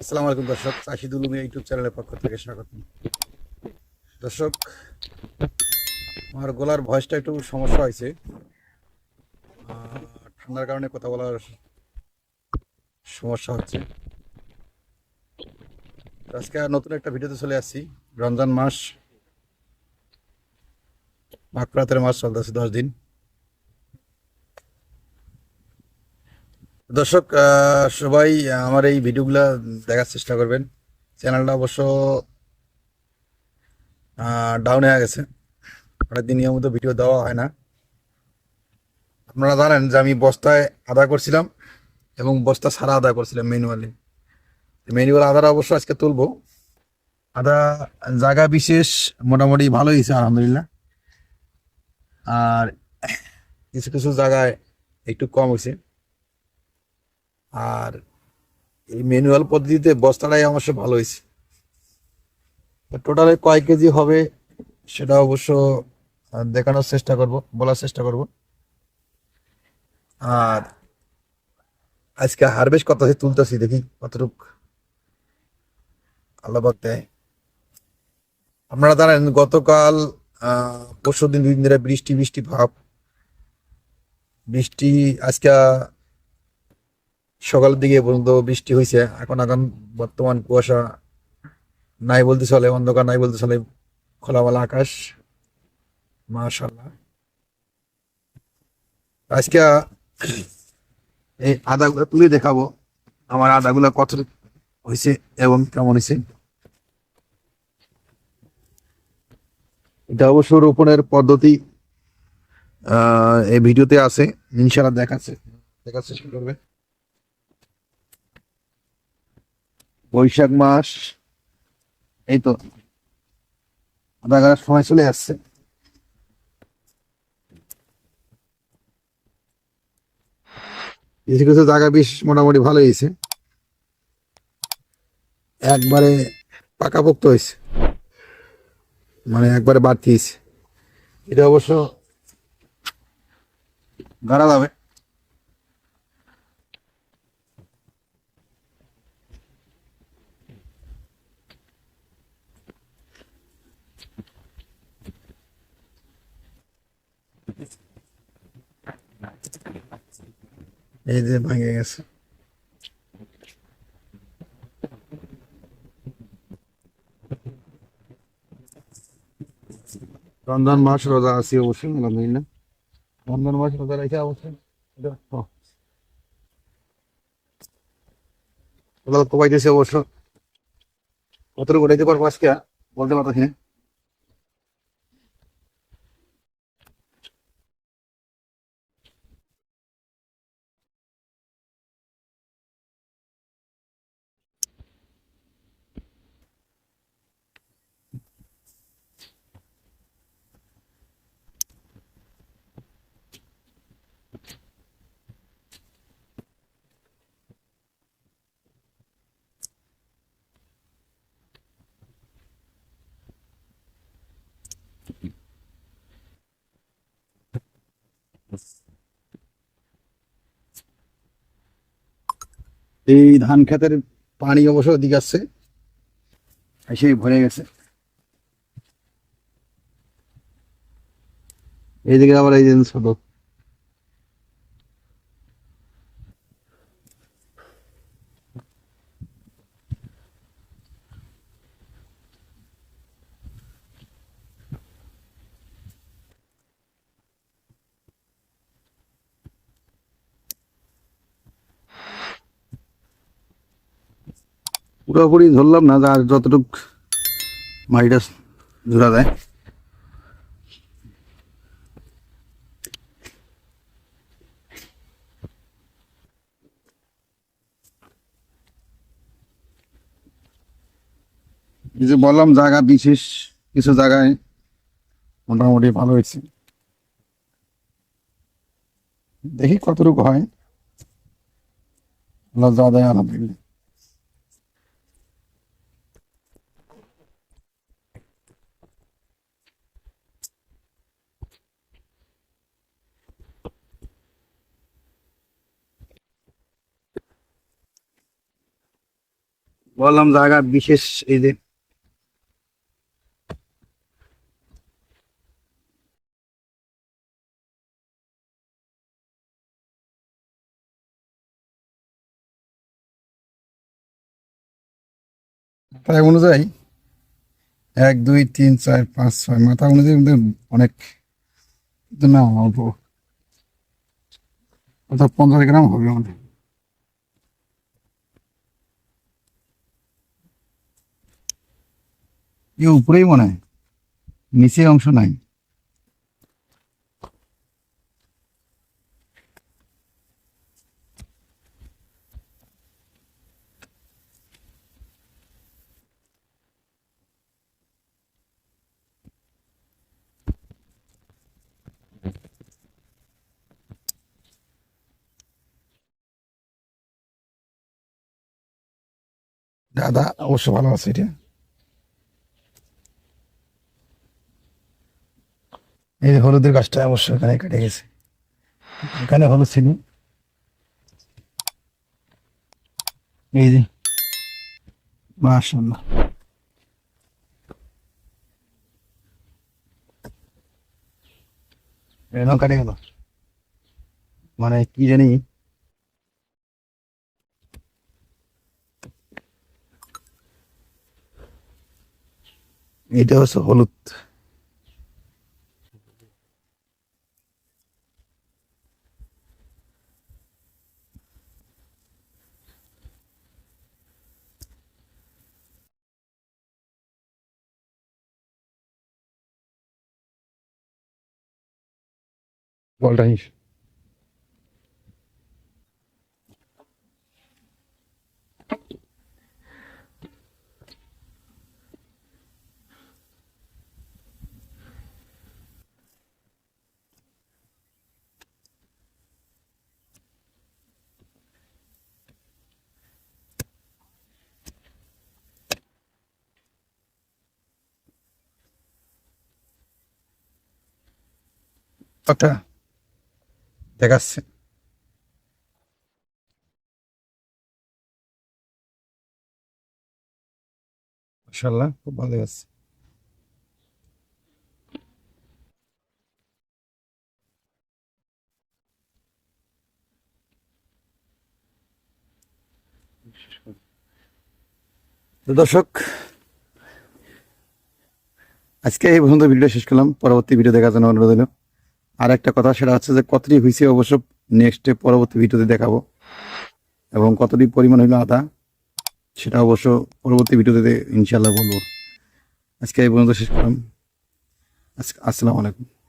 আসসালামু আলাইকুম দর্শক চাষিদুল উমিয়া ইউটিউব চ্যানেলের পক্ষ থেকে স্বাগত দর্শক, আমার গলার ভয়েসটা একটু সমস্যা হয়েছে। ঠান্ডার কারণে কথা বলার সমস্যা হচ্ছে। আজকে নতুন একটা ভিডিওতে চলে আসছি। রমজান মাস মাকড়াতের মাস চলতেছে দশ দিন। দর্শক সবাই আমার এই ভিডিওগুলো দেখার চেষ্টা করবেন। চ্যানেলটা অবশ্য ডাউন হয়ে গেছে। অনেকদিন নিয়মিত ভিডিও দেওয়া হয় না। আপনারা জানেন যে আমি বস্তায় আদা করছিলাম এবং বস্তা সারা আদা করছিলাম ম্যানুয়ালি ম্যানুয়াল আদাটা অবশ্য আজকে তুলবো। আদা জায়গা বিশেষ মোটামুটি ভালো হয়েছে, আলহামদুলিল্লাহ। আর কিছু কিছু জায়গায় একটু কম হয়েছে। আর এই ম্যানুয়াল পদ্ধতিতে বস্তাটাই অবশ্য ভালো হয়েছে। টোটালে কয় কেজি হবে সেটা অবশ্য দেখানোর চেষ্টা করব, বলার চেষ্টা করব। আর আজকে হারভেস্ট কত তুলতেছি দেখি, কতটুক আল্লাহবাক দেয়। আপনারা জানেন, গতকাল পরশু দিন দুই দিন ধরে বৃষ্টি বৃষ্টি ভাব। বৃষ্টি আজকে সকালের দিকে পর্যন্ত বৃষ্টি হয়েছে এখন এখন বর্তমান কুয়াশা নাই বলতে চলে, অন্ধকার নাই বলতে চলে, খোলামেলা আকাশ। মাশাল্লাহ আজকে এই আদাগুলো তুলে দেখাবো, আমার আদাগুলো কত হয়েছে এবং কেমন হয়েছে এটা অবশ্য রোপণের পদ্ধতি এই ভিডিওতে আছে ইনশাল্লাহ দেখাচ্ছে দেখার চেষ্টা করবে। বৈশাখ মাস, এই তো সময় চলে আসছে। জায়গা বেশ মোটামুটি ভালো হয়েছে। একবারে পাকাপোক্ত হয়েছে। মানে একবারে বাড়তি হয়েছে। এটা অবশ্য গাড়া যাবে এই যে ভেঙে গেছে। রমজান মাস রোজা আছি অবশ্যই, আলহামদুলিল্লাহ। রমজান মাস রোজা রেখে অবশ্যই কোপাইতেছে অবশ্য। কতটুকু উঠাইতে পারব আজকে? বলতে পারতেছি না। এই ধান খেতের পানি অবশ্য ওদিকে আসছে। এসে ভরে গেছে। এইদিকে আবার এই যে ছোট পুরোপুরি ধরলাম না আর যতটুক মাটিটা ধরা যায় যে বললাম, জায়গা বিশেষ কিছু জায়গায় মোটামুটি ভালো হয়েছে। দেখি কতটুকু হয়। আল্লাহ যা দেয়, আলহামদুলিল্লাহ। বললাম জায়গা বিশেষ এই যে। প্রায় অনুযায়ী এক, দুই, তিন, চার, পাঁচ, ছয়, মাথা অনুযায়ী অনেক না অল্প। অর্থাৎ পঞ্চাশ গ্রাম হবে আমাদের। এ উপরেই মনে হয় নিচে অংশ নাই। দাদা অবশ্য ভালো আছে এটা। এই হলুদের গাছটা অবশ্য এখানে কেটে গেছে। এখানে হলুদ ছিল এই যে মাশাল্লাহ কাটে গেল। মানে কি জানি? এটা হচ্ছে হলুদ। Wollte er tá Okay. দেখাচ্ছে। খুব ভালো দর্শক, আজকে এই পর্যন্ত ভিডিও শেষ করলাম। পরবর্তী ভিডিও দেখার জন্য অনুরোধ আর একটা কথা, সেটা হচ্ছে যে কতটি হয়েছে অবশ্য নেক্সটে পরবর্তী ভিডিওতে দেখাবো। এবং কতটি পরিমাণ হইল আদা সেটা অবশ্য পরবর্তী ভিডিওতে ইনশাল্লাহ বলব। আজকে এই পর্যন্ত শেষ করলাম। আসসালামু আলাইকুম।